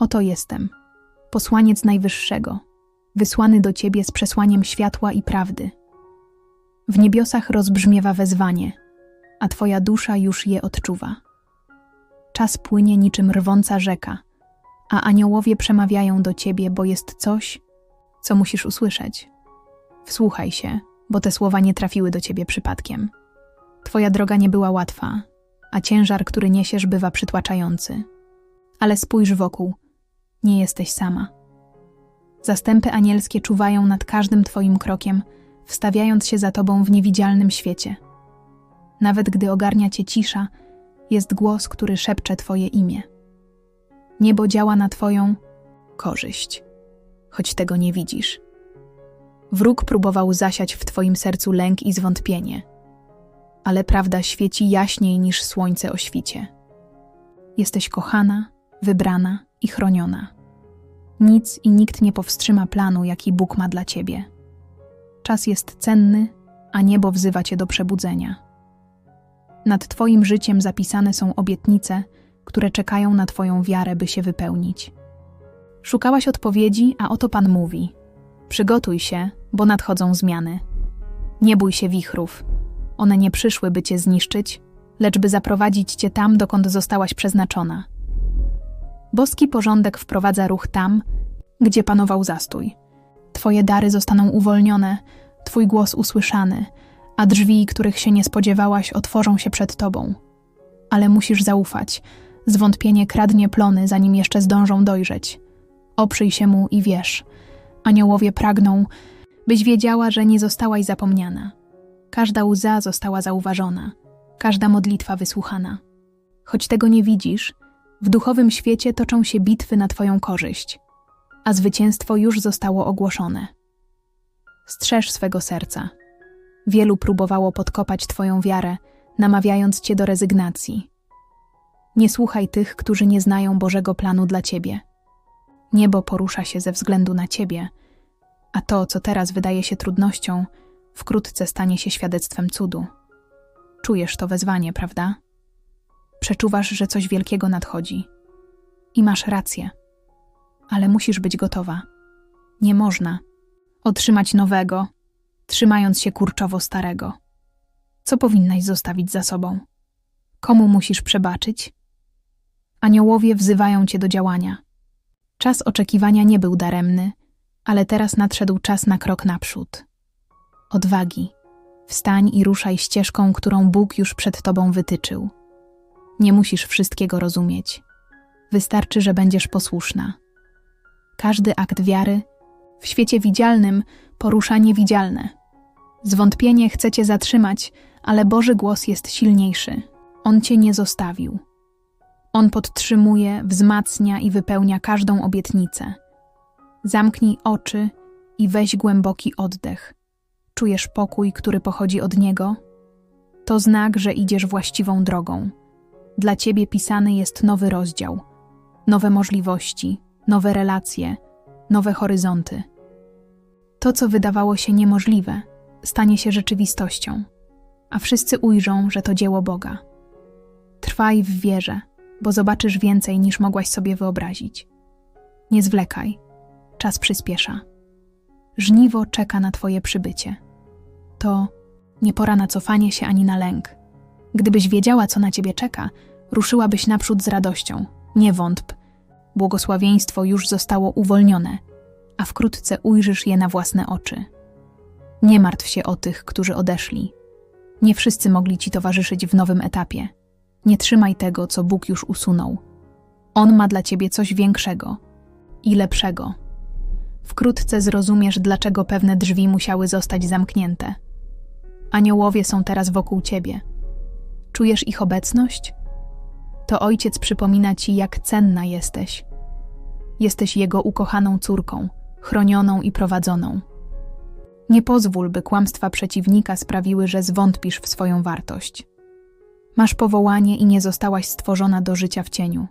Oto jestem, posłaniec Najwyższego, wysłany do ciebie z przesłaniem światła i prawdy. W niebiosach rozbrzmiewa wezwanie, a twoja dusza już je odczuwa. Czas płynie niczym rwąca rzeka, a aniołowie przemawiają do ciebie, bo jest coś, co musisz usłyszeć. Wsłuchaj się, bo te słowa nie trafiły do ciebie przypadkiem. Twoja droga nie była łatwa, a ciężar, który niesiesz, bywa przytłaczający. Ale spójrz wokół, nie jesteś sama. Zastępy anielskie czuwają nad każdym Twoim krokiem, wstawiając się za Tobą w niewidzialnym świecie. Nawet gdy ogarnia Cię cisza, jest głos, który szepcze Twoje imię. Niebo działa na Twoją korzyść, choć tego nie widzisz. Wróg próbował zasiać w Twoim sercu lęk i zwątpienie, ale prawda świeci jaśniej niż słońce o świcie. Jesteś kochana, wybrana i chroniona. Nic i nikt nie powstrzyma planu, jaki Bóg ma dla ciebie. Czas jest cenny, a niebo wzywa cię do przebudzenia. Nad Twoim życiem zapisane są obietnice, które czekają na Twoją wiarę, by się wypełnić. Szukałaś odpowiedzi, a oto Pan mówi: Przygotuj się, bo nadchodzą zmiany. Nie bój się wichrów. One nie przyszły, by cię zniszczyć, lecz by zaprowadzić cię tam, dokąd zostałaś przeznaczona. Boski porządek wprowadza ruch tam, gdzie panował zastój. Twoje dary zostaną uwolnione, Twój głos usłyszany, a drzwi, których się nie spodziewałaś, otworzą się przed Tobą. Ale musisz zaufać. Zwątpienie kradnie plony, zanim jeszcze zdążą dojrzeć. Oprzyj się mu i wiesz. Aniołowie pragną, byś wiedziała, że nie zostałaś zapomniana. Każda łza została zauważona, każda modlitwa wysłuchana. Choć tego nie widzisz, w duchowym świecie toczą się bitwy na Twoją korzyść, a zwycięstwo już zostało ogłoszone. Strzeż swego serca. Wielu próbowało podkopać Twoją wiarę, namawiając Cię do rezygnacji. Nie słuchaj tych, którzy nie znają Bożego planu dla Ciebie. Niebo porusza się ze względu na Ciebie, a to, co teraz wydaje się trudnością, wkrótce stanie się świadectwem cudu. Czujesz to wezwanie, prawda? Przeczuwasz, że coś wielkiego nadchodzi. I masz rację. Ale musisz być gotowa. Nie można otrzymać nowego, trzymając się kurczowo starego. Co powinnaś zostawić za sobą? Komu musisz przebaczyć? Aniołowie wzywają cię do działania. Czas oczekiwania nie był daremny, ale teraz nadszedł czas na krok naprzód. Odwagi. Wstań i ruszaj ścieżką, którą Bóg już przed tobą wytyczył. Nie musisz wszystkiego rozumieć. Wystarczy, że będziesz posłuszna. Każdy akt wiary w świecie widzialnym porusza niewidzialne. Zwątpienie chce cię zatrzymać, ale Boży głos jest silniejszy. On cię nie zostawił. On podtrzymuje, wzmacnia i wypełnia każdą obietnicę. Zamknij oczy i weź głęboki oddech. Czujesz pokój, który pochodzi od Niego? To znak, że idziesz właściwą drogą. Dla Ciebie pisany jest nowy rozdział, nowe możliwości, nowe relacje, nowe horyzonty. To, co wydawało się niemożliwe, stanie się rzeczywistością, a wszyscy ujrzą, że to dzieło Boga. Trwaj w wierze, bo zobaczysz więcej niż mogłaś sobie wyobrazić. Nie zwlekaj, czas przyspiesza. Żniwo czeka na Twoje przybycie. To nie pora na cofanie się ani na lęk. Gdybyś wiedziała, co na Ciebie czeka, ruszyłabyś naprzód z radością. Nie wątp. Błogosławieństwo już zostało uwolnione, a wkrótce ujrzysz je na własne oczy. Nie martw się o tych, którzy odeszli. Nie wszyscy mogli Ci towarzyszyć w nowym etapie. Nie trzymaj tego, co Bóg już usunął. On ma dla Ciebie coś większego i lepszego. Wkrótce zrozumiesz, dlaczego pewne drzwi musiały zostać zamknięte. Aniołowie są teraz wokół ciebie. Czujesz ich obecność? To ojciec przypomina ci, jak cenna jesteś. Jesteś jego ukochaną córką, chronioną i prowadzoną. Nie pozwól, by kłamstwa przeciwnika sprawiły, że zwątpisz w swoją wartość. Masz powołanie i nie zostałaś stworzona do życia w cieniu.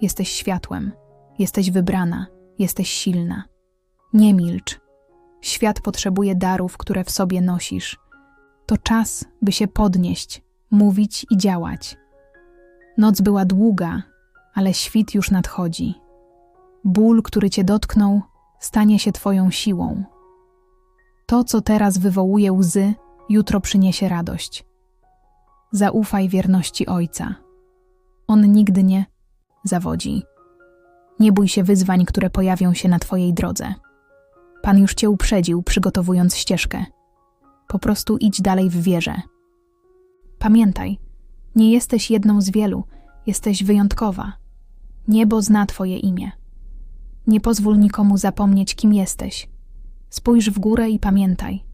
Jesteś światłem, jesteś wybrana, jesteś silna. Nie milcz. Świat potrzebuje darów, które w sobie nosisz. To czas, by się podnieść, mówić i działać. Noc była długa, ale świt już nadchodzi. Ból, który cię dotknął, stanie się twoją siłą. To, co teraz wywołuje łzy, jutro przyniesie radość. Zaufaj wierności Ojca. On nigdy nie zawodzi. Nie bój się wyzwań, które pojawią się na Twojej drodze. Pan już Cię uprzedził, przygotowując ścieżkę. Po prostu idź dalej w wierze. Pamiętaj, nie jesteś jedną z wielu, jesteś wyjątkowa. Niebo zna Twoje imię. Nie pozwól nikomu zapomnieć, kim jesteś. Spójrz w górę i pamiętaj.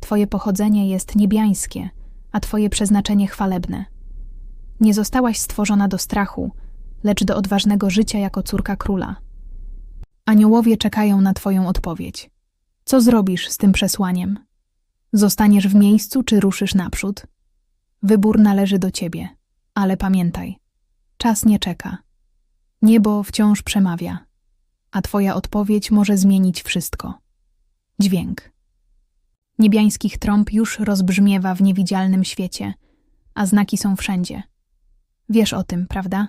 Twoje pochodzenie jest niebiańskie, a Twoje przeznaczenie chwalebne. Nie zostałaś stworzona do strachu, lecz do odważnego życia jako córka króla. Aniołowie czekają na Twoją odpowiedź. Co zrobisz z tym przesłaniem? Zostaniesz w miejscu, czy ruszysz naprzód? Wybór należy do Ciebie, ale pamiętaj, czas nie czeka. Niebo wciąż przemawia, a Twoja odpowiedź może zmienić wszystko. Dźwięk. Niebiańskich trąb już rozbrzmiewa w niewidzialnym świecie, a znaki są wszędzie. Wiesz o tym, prawda?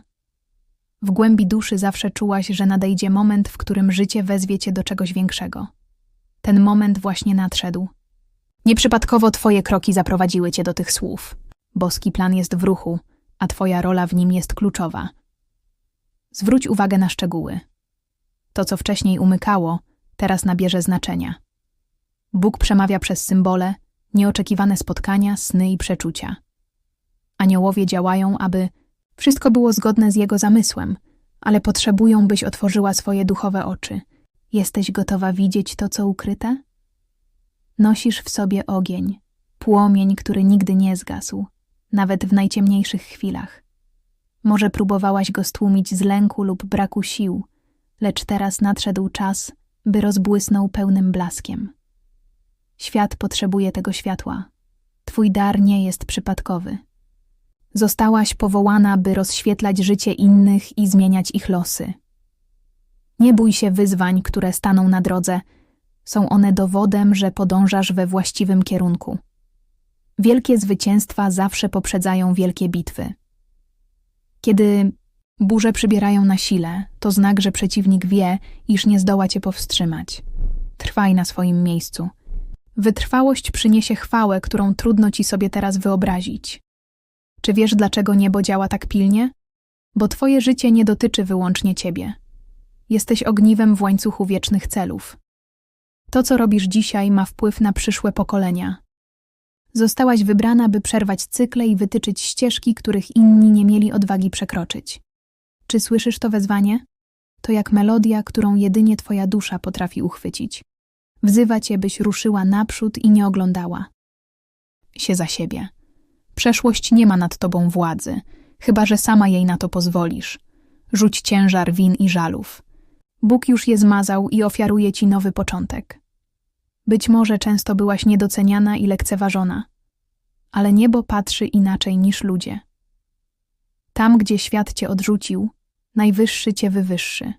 W głębi duszy zawsze czułaś, że nadejdzie moment, w którym życie wezwie cię do czegoś większego. Ten moment właśnie nadszedł. Nieprzypadkowo twoje kroki zaprowadziły cię do tych słów. Boski plan jest w ruchu, a twoja rola w nim jest kluczowa. Zwróć uwagę na szczegóły. To, co wcześniej umykało, teraz nabierze znaczenia. Bóg przemawia przez symbole, nieoczekiwane spotkania, sny i przeczucia. Aniołowie działają, aby wszystko było zgodne z Jego zamysłem, ale potrzebują, byś otworzyła swoje duchowe oczy. Jesteś gotowa widzieć to, co ukryte? Nosisz w sobie ogień, płomień, który nigdy nie zgasł, nawet w najciemniejszych chwilach. Może próbowałaś go stłumić z lęku lub braku sił, lecz teraz nadszedł czas, by rozbłysnął pełnym blaskiem. Świat potrzebuje tego światła. Twój dar nie jest przypadkowy. Zostałaś powołana, by rozświetlać życie innych i zmieniać ich losy. Nie bój się wyzwań, które staną na drodze. Są one dowodem, że podążasz we właściwym kierunku. Wielkie zwycięstwa zawsze poprzedzają wielkie bitwy. Kiedy burze przybierają na sile, to znak, że przeciwnik wie, iż nie zdoła cię powstrzymać. Trwaj na swoim miejscu. Wytrwałość przyniesie chwałę, którą trudno ci sobie teraz wyobrazić. Czy wiesz, dlaczego niebo działa tak pilnie? Bo twoje życie nie dotyczy wyłącznie ciebie. Jesteś ogniwem w łańcuchu wiecznych celów. To, co robisz dzisiaj, ma wpływ na przyszłe pokolenia. Zostałaś wybrana, by przerwać cykle i wytyczyć ścieżki, których inni nie mieli odwagi przekroczyć. Czy słyszysz to wezwanie? To jak melodia, którą jedynie twoja dusza potrafi uchwycić. Wzywa cię, byś ruszyła naprzód i nie oglądała się za siebie. Przeszłość nie ma nad tobą władzy, chyba że sama jej na to pozwolisz. Rzuć ciężar win i żalów. Bóg już je zmazał i ofiaruje ci nowy początek. Być może często byłaś niedoceniana i lekceważona, ale niebo patrzy inaczej niż ludzie. Tam, gdzie świat cię odrzucił, najwyższy cię wywyższy.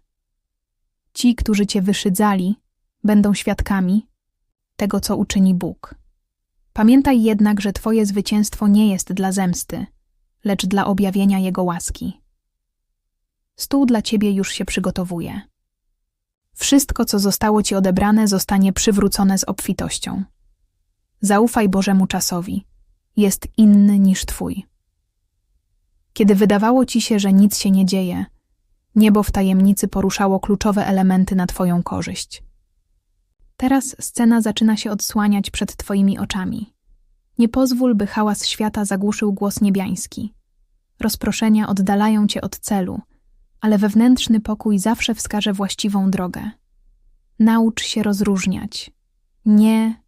Ci, którzy cię wyszydzali, będą świadkami tego, co uczyni Bóg. Pamiętaj jednak, że Twoje zwycięstwo nie jest dla zemsty, lecz dla objawienia Jego łaski. Stół dla Ciebie już się przygotowuje. Wszystko, co zostało Ci odebrane, zostanie przywrócone z obfitością. Zaufaj Bożemu czasowi. Jest inny niż Twój. Kiedy wydawało Ci się, że nic się nie dzieje, niebo w tajemnicy poruszało kluczowe elementy na Twoją korzyść. Teraz scena zaczyna się odsłaniać przed Twoimi oczami. Nie pozwól, by hałas świata zagłuszył głos niebiański. Rozproszenia oddalają Cię od celu, ale wewnętrzny pokój zawsze wskaże właściwą drogę. Naucz się rozróżniać. Nie.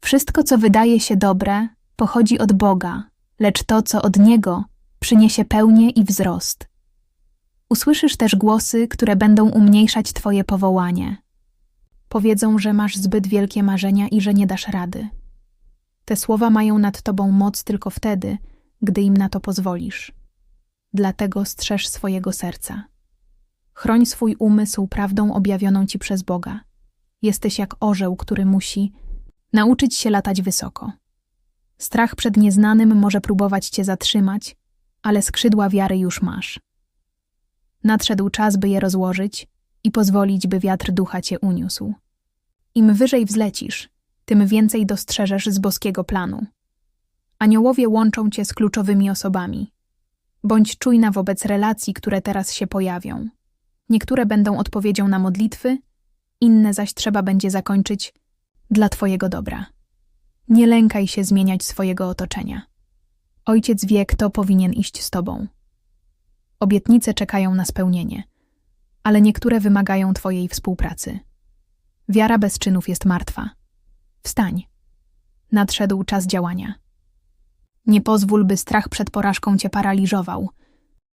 Wszystko, co wydaje się dobre, pochodzi od Boga, lecz to, co od Niego, przyniesie pełnię i wzrost. Usłyszysz też głosy, które będą umniejszać Twoje powołanie Powiedzą, że masz zbyt wielkie marzenia i że nie dasz rady. Te słowa mają nad tobą moc tylko wtedy, gdy im na to pozwolisz. Dlatego strzeż swojego serca. Chroń swój umysł prawdą objawioną ci przez Boga. Jesteś jak orzeł, który musi nauczyć się latać wysoko. Strach przed nieznanym może próbować cię zatrzymać, ale skrzydła wiary już masz. Nadszedł czas, by je rozłożyć i pozwolić, by wiatr ducha cię uniósł. Im wyżej wzlecisz, tym więcej dostrzeżesz z boskiego planu. Aniołowie łączą cię z kluczowymi osobami. Bądź czujna wobec relacji, które teraz się pojawią. Niektóre będą odpowiedzią na modlitwy, inne zaś trzeba będzie zakończyć dla Twojego dobra. Nie lękaj się zmieniać swojego otoczenia. Ojciec wie, kto powinien iść z Tobą. Obietnice czekają na spełnienie, ale niektóre wymagają Twojej współpracy. Wiara bez czynów jest martwa. Wstań. Nadszedł czas działania. Nie pozwól, by strach przed porażką cię paraliżował.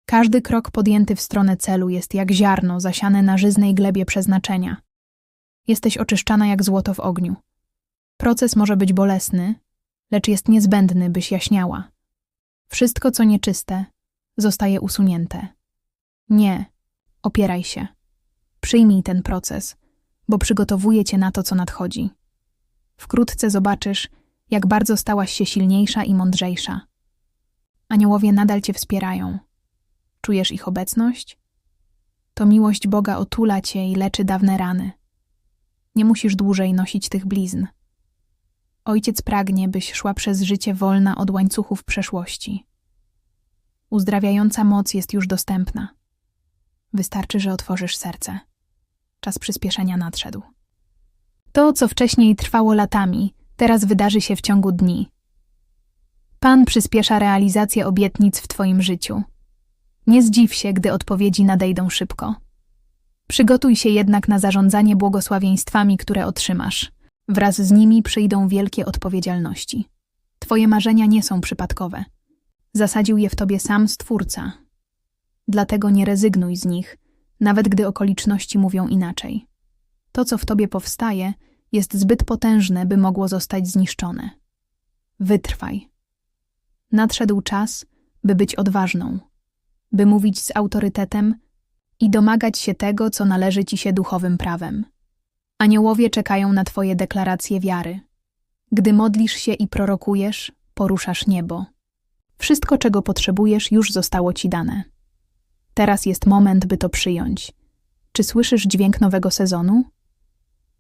Każdy krok podjęty w stronę celu jest jak ziarno zasiane na żyznej glebie przeznaczenia. Jesteś oczyszczana jak złoto w ogniu. Proces może być bolesny, lecz jest niezbędny, byś jaśniała. Wszystko, co nieczyste, zostaje usunięte. Nie, opieraj się. Przyjmij ten proces, bo przygotowuje cię na to, co nadchodzi. Wkrótce zobaczysz, jak bardzo stałaś się silniejsza i mądrzejsza. Aniołowie nadal cię wspierają. Czujesz ich obecność? To miłość Boga otula cię i leczy dawne rany. Nie musisz dłużej nosić tych blizn. Ojciec pragnie, byś szła przez życie wolna od łańcuchów przeszłości. Uzdrawiająca moc jest już dostępna. Wystarczy, że otworzysz serce. Czas przyspieszenia nadszedł. To, co wcześniej trwało latami, teraz wydarzy się w ciągu dni. Pan przyspiesza realizację obietnic w Twoim życiu. Nie zdziw się, gdy odpowiedzi nadejdą szybko. Przygotuj się jednak na zarządzanie błogosławieństwami, które otrzymasz. Wraz z nimi przyjdą wielkie odpowiedzialności. Twoje marzenia nie są przypadkowe. Zasadził je w tobie sam Stwórca. Dlatego nie rezygnuj z nich, nawet gdy okoliczności mówią inaczej. To, co w tobie powstaje, jest zbyt potężne, by mogło zostać zniszczone. Wytrwaj. Nadszedł czas, by być odważną, by mówić z autorytetem i domagać się tego, co należy ci się duchowym prawem. Aniołowie czekają na twoje deklaracje wiary. Gdy modlisz się i prorokujesz, poruszasz niebo. Wszystko, czego potrzebujesz, już zostało ci dane. Teraz jest moment, by to przyjąć. Czy słyszysz dźwięk nowego sezonu?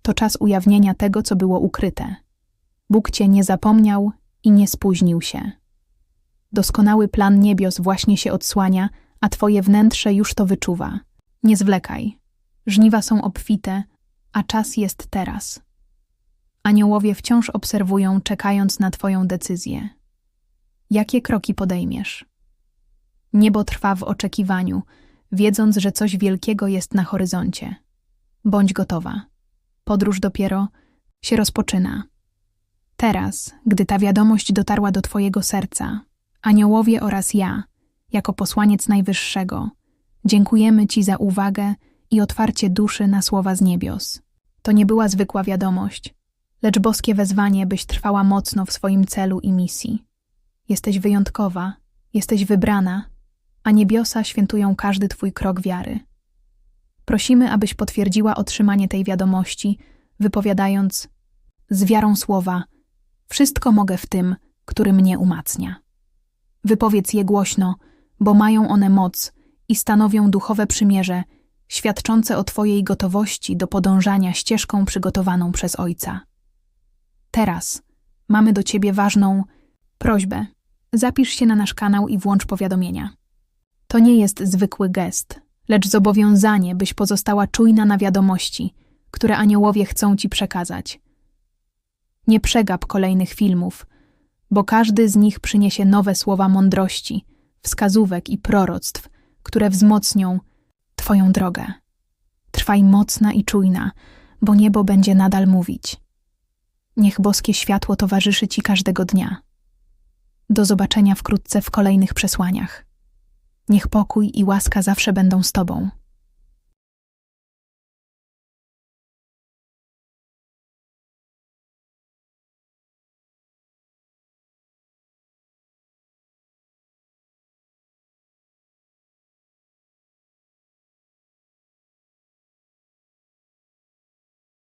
To czas ujawnienia tego, co było ukryte. Bóg cię nie zapomniał i nie spóźnił się. Doskonały plan niebios właśnie się odsłania, a twoje wnętrze już to wyczuwa. Nie zwlekaj. Żniwa są obfite, a czas jest teraz. Aniołowie wciąż obserwują, czekając na twoją decyzję. Jakie kroki podejmiesz? Niebo trwa w oczekiwaniu, wiedząc, że coś wielkiego jest na horyzoncie. Bądź gotowa. Podróż dopiero się rozpoczyna. Teraz, gdy ta wiadomość dotarła do Twojego serca, aniołowie oraz ja, jako posłaniec Najwyższego, dziękujemy Ci za uwagę i otwarcie duszy na słowa z niebios. To nie była zwykła wiadomość, lecz boskie wezwanie, byś trwała mocno w swoim celu i misji. Jesteś wyjątkowa, jesteś wybrana, a niebiosa świętują każdy Twój krok wiary. Prosimy, abyś potwierdziła otrzymanie tej wiadomości, wypowiadając z wiarą słowa: Wszystko mogę w tym, który mnie umacnia. Wypowiedz je głośno, bo mają one moc i stanowią duchowe przymierze, świadczące o Twojej gotowości do podążania ścieżką przygotowaną przez Ojca. Teraz mamy do Ciebie ważną prośbę. Zapisz się na nasz kanał i włącz powiadomienia. To nie jest zwykły gest, lecz zobowiązanie, byś pozostała czujna na wiadomości, które aniołowie chcą ci przekazać. Nie przegap kolejnych filmów, bo każdy z nich przyniesie nowe słowa mądrości, wskazówek i proroctw, które wzmocnią Twoją drogę. Trwaj mocna i czujna, bo niebo będzie nadal mówić. Niech boskie światło towarzyszy Ci każdego dnia. Do zobaczenia wkrótce w kolejnych przesłaniach. Niech pokój i łaska zawsze będą z Tobą.